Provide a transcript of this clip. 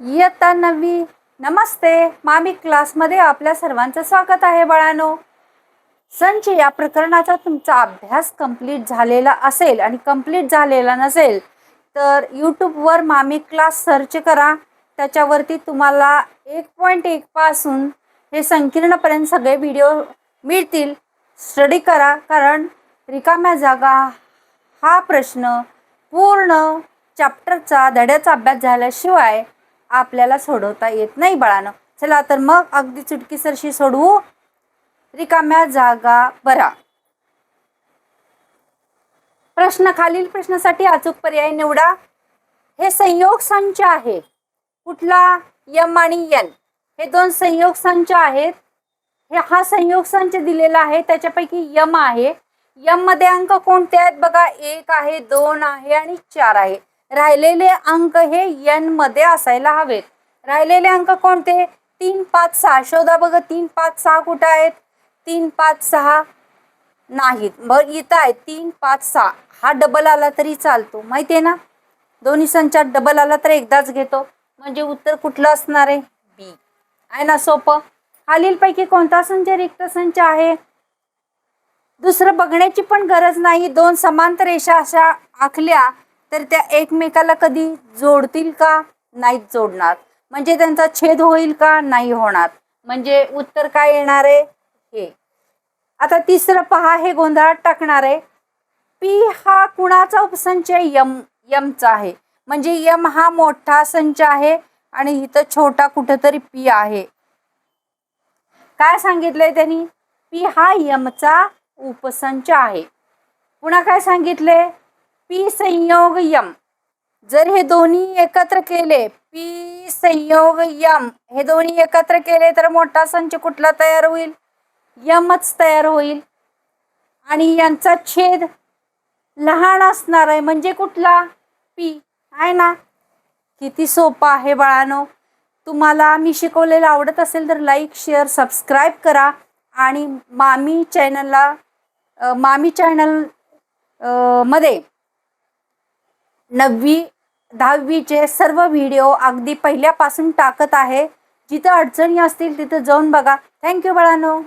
इयत्ता नववी. नमस्ते. मामी क्लासमध्ये आपल्या सर्वांचं स्वागत आहे बाळानो. संच या प्रकरणाचा तुमचा अभ्यास कंप्लीट झालेला असेल आणि कंप्लीट झालेला नसेल तर यूट्यूबवर मामी क्लास सर्च करा. त्याच्यावरती तुम्हाला एक पॉईंट एकपासून हे संकीर्णपर्यंत सगळे व्हिडिओ मिळतील. स्टडी करा कारण रिकाम्या जागा हा प्रश्न पूर्ण चॅप्टरचा धड्याचा अभ्यास झाल्याशिवाय आपल्याला सोडवता येत नाही बाळानं. चला तर मग अगदी चुटकीसरशी सोडवू. रिकाम्या जागा बरा. प्रश्न खालील प्रश्नासाठी अचूक पर्याय निवडा. हे संयोग संच आहे. कुठला? यम आणि यन हे दोन संयोग संच आहेत. हे हा संयोग संच दिलेला आहे. त्याच्यापैकी यम आहे. यममध्ये अंक कोणते आहेत? बघा एक आहे दोन आहे आणि चार आहे. राहिलेले अंक हे यनमध्ये असायला हवेत. राहिलेले अंक कोणते? तीन पाच सहा. शोधा बघा तीन पाच सहा कुठं आहेत? तीन पाच सहा नाहीत. मग इथं आहे. तीन पाच सहा. हा डबल आला तरी चालतो. माहिती आहे ना? दोन्ही संचात डबल आला तर एकदाच घेतो. म्हणजे उत्तर कुठलं असणार आहे? बी आहे ना सोपं? खालीलपैकी कोणता संच रिक्त संच आहे? दुसरं बघण्याची पण गरज नाही. दोन समांतर रेषा अशा आखल्या तर त्या एकमेकाला कधी जोडतील का? नाहीत जोडणार. म्हणजे त्यांचा छेद होईल का? नाही होणार. म्हणजे उत्तर काय येणार आहे? हे. आता तिसरं पहा हे गोंधळात टाकणार आहे. पी हा कुणाचा उपसंच आहे यम यमचा आहे. म्हणजे यम हा मोठा संच आहे आणि इथं छोटा कुठंतरी पी आहे. काय सांगितलंय त्यांनी? पी हा यमचा उपसंच आहे. पुन्हा काय सांगितले पी संयोग यम जर हे दोन्ही एकत्र केले पी संयोग यम हे दोन्ही एकत्र केले तर मोठा संच कुठला तयार होईल? यमच तयार होईल. आणि यांचा छेद लहान असणार आहे. म्हणजे कुठला? पी. आहे ना? किती सोपं आहे बाळानो. तुम्हाला मी शिकवलेलं आवडत असेल तर लाईक शेअर सबस्क्राईब करा. आणि मामी चॅनलला मामी चॅनलमध्ये नववी दहावीचे सर्व व्हिडिओ अगदी पहिल्यापासून टाकत आहे. जिथं अडचणी असतील तिथं जाऊन बघा. थँक्यू बाळानो.